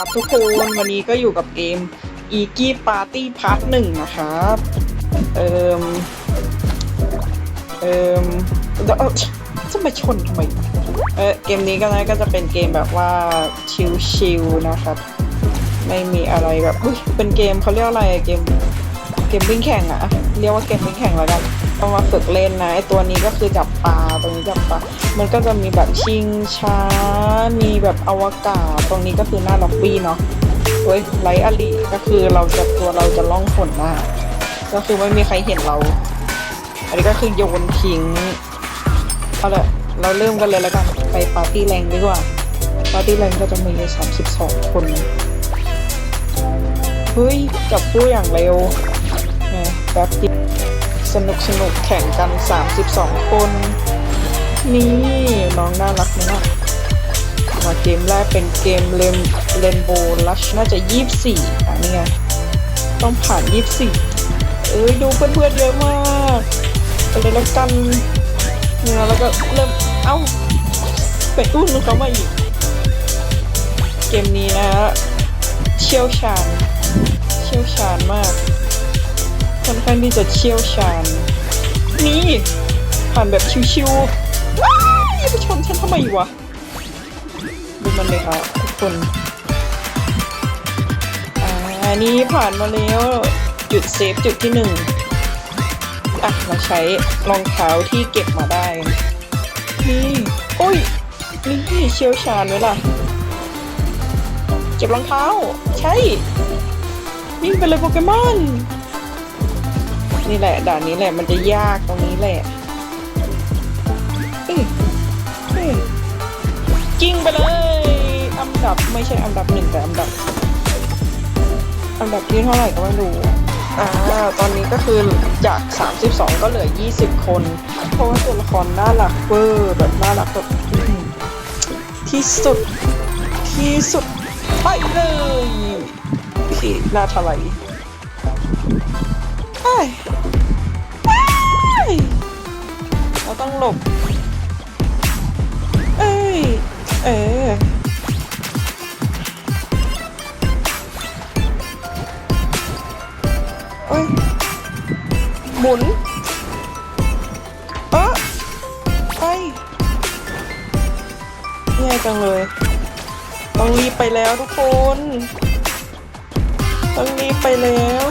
ครับทุกคนวันนี้ก็อยู่กับเกม e g กี้ปาร์ตี้พาร์ทหนึ่งนะครับ เอิมเอิมเดี๋ยวเอ้าจะมาชนทำไม เออเกมนี้ก็นะก็จะเป็นเกมแบบว่าชิลๆนะครับ ไม่มีอะไรแบบ อุ๊ยเป็นเกมเขาเรียกอะไรเกม เกมวิ่งแข่งอะเรียกว่าเกมวิ่งแข่งแล้วกัน ต้องมาฝึกเล่นนะไอตัวนี้ก็คือจับปลาตรงนี้จับปลา มันก็จะมีแบบชิงช้า มีแบบอวกาศ ตรงนี้ก็คือหน้าล็อบบี้เนาะเฮ้ยไลท์อลีก็คือเราจะตัวเราจะล่องผลหน้า ก็คือไม่มีใครเห็นเรา อันนี้ก็คือโยนทิ้งเอาละเราเริ่มกันเลยแล้วกัน ไปปาร์ตี้แรงดีกว่า ปาร์ตี้แรงก็จะมี32คน เฮ้ย จับคู่อย่างเร็วแหมแป๊บเดียว สนุกสนุกแข่งกัน 32 คน นี่น้องน่ารักนะมาเกมแรกเป็นเกมเลนเลนโบลัชน่าจะ 24อะนี่ไงต้องผ่าน 24 เอ้ยดูเพื่อนๆเยอะมากไปเลยแล้วกันเนี่ยแล้วก็เริ่มเอ้าไปอุ้นเขามาอีก เกมนี้นะเชี่ยวชาญ เชี่ยวชาญมาก ค่อนข้างที่จะเชี่ยวชาญ นี่ผ่านแบบชิวๆว้ายอย่าไปชนฉันทำไมวะ ดูมันเลยค่ะทุกคนอ่านี่ผ่านมาแล้วจุดเซฟจุดที่หนึ่งอะเราใช้รองเท้าที่เก็บมาได้ นี่โอ้ยนี่เชี่ยวชาญไว้ล่ะ เก็บรองเท้า ใช่วิ่งไปเลยโปเกมอน นี่แหละด่านนี้แหละมันจะยากตรงนี้แหละเอ้ยเอ้ยกิ้งไปเลยอันดับไม่ใช่อันดับหนึ่งแต่อันดับ อันดับที่เท่าไหร่ก็ไม่รู้อ่าตอนนี้ก็คือจาก 32 ก็เหลือ 20 คน เพราะว่าตัวละครน่ารักเวอร์แบบน่ารักแบบอื้อหือที่สุดที่สุดไปเลยที่หน้าทลาย ต้องหลบ เอ้ย เออเอ้ย หมุน เออไปแย่จังเลย ต้องรีบไปแล้วทุกคน ต้องรีบไปแล้ว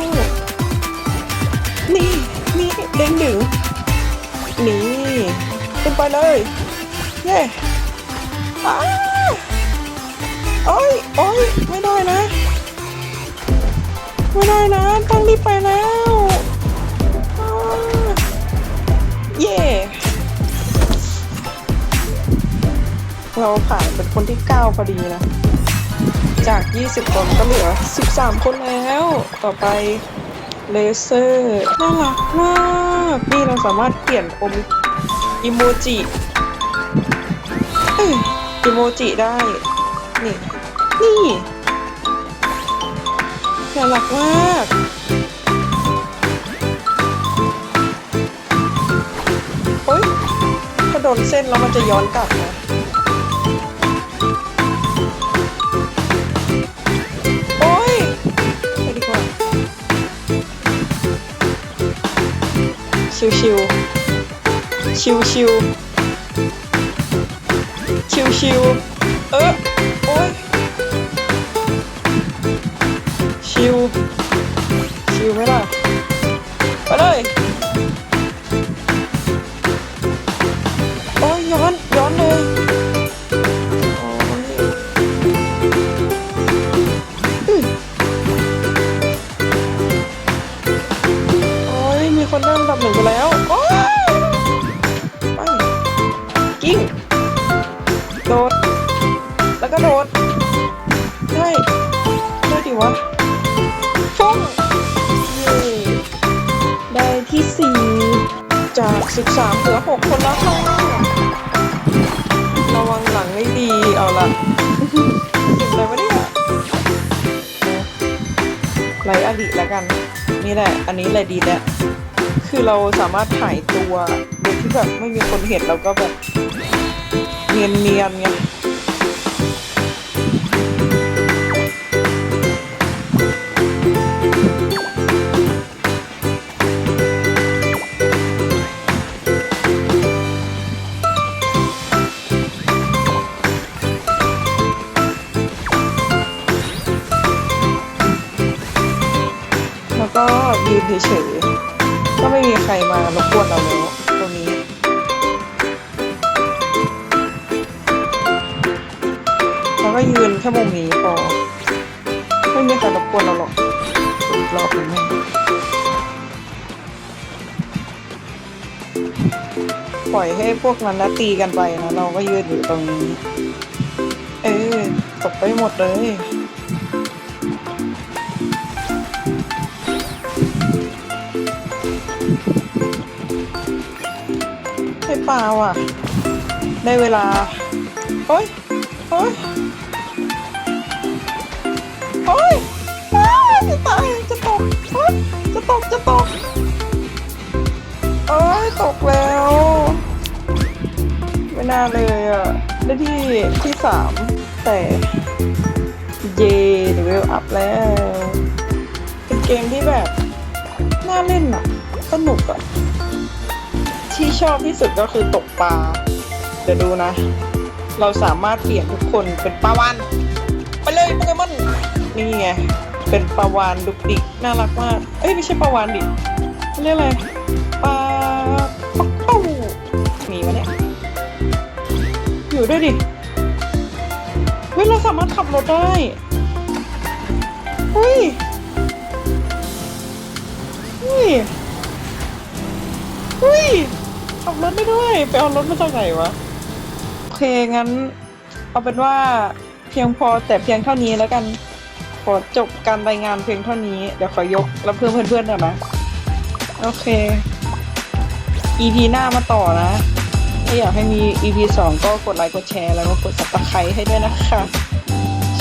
นี่ นี่เด้งดึง นี่ขึ้นไปเลย เย้อ้าโอ้ยโอ้ยไม่ได้นะ ไม่ได้นะ ต้องรีบไปแล้วอ้าเย่เราผ่านเป็นคนที่ 9 พอดีนะ จาก 20 คนก็เหลือ 13 คนแล้ว ต่อไป เลเซอร์น่ารักมากนี่เราสามารถเปลี่ยนอมอิโมจิอิโมจิได้ นี่ นี่น่ารักมากโอ๊ยถ้าโดนเส้นแล้วมันจะย้อนกลับนะ ชิวชิวชิวชิวชิวชิว โดด แล้วก็โดดได้ได้ดิวะฟุ้งเย้ได้ที่สี่จากสิบสามเหลือหกคนแล้วค่ะระวังหลังให้ดี เอาละเก็บอะไรวะเนี่ยไรอดีตแล้วกัน นี่แหละ อันนี้แหละดีแล้วคือเราสามารถถ่ายตัวโดยที่แบบไม่มีคนเห็นเราก็แบบ เนียนเนียนไงแล้วก็ยืนเฉยๆก็ไม่มีใครมารบกวนเราแล้ว ก็ยืนแค่มุมนี้พอไม่มีใครรบกวนเราหรอกอีกรอบหนึ่งแม่ปล่อยให้พวกนั้นนะตีกันไปนะ เราก็ยืนอยู่ตรงนี้ เออตกไปหมดเลยใช่เปล่าอะ ได้เวลา โอ้ยโอ้ย โอ้ยจะตายจะตกโอ๊ยจะตกจะตกโอ้ยตกแล้ว ไม่น่าเลยอะ ได้ที่ที่สามแต่ เย่เดเวลอัพแล้ว เป็นเกมที่แบบ น่าเล่นอะ สนุกอะ ที่ชอบที่สุดก็คือตกปลา เดี๋ยวดูนะ เราสามารถเปลี่ยนทุกคนเป็นปลาวาน นี่ไง เป็นปลาวานดุกดิกน่ารักมาก เอ้ยไม่ใช่ปลาวานดิเขาเรียกอะไรปลาปักเป้ามีวะเนี่ย อยู่ด้วยดิเฮ้ยเราสามารถขับรถได้เฮ้ยเฮ้ยเฮ้ยขับรถได้ด้วย ไปเอารถมาจากไหนวะ โอเคงั้น เอาเป็นว่าเพียงพอแต่เพียงเท่านี้แล้วกัน ขอจบการรายงานเพียงเท่านี้ เดี๋ยวขอยกแล้วเพื่อนเพื่อนๆหน่อยนะ โอเค EP หน้ามาต่อนะ ถ้าอยากให้มี EP สองก็กดไลค์กดแชร์แล้วก็กด subscribe ให้ด้วยนะคะ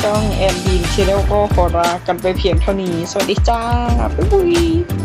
ช่องแอนดีนชิเลก็ขอลากันไปเพียงเท่านี้ สวัสดีจ้า บ๊ายบาย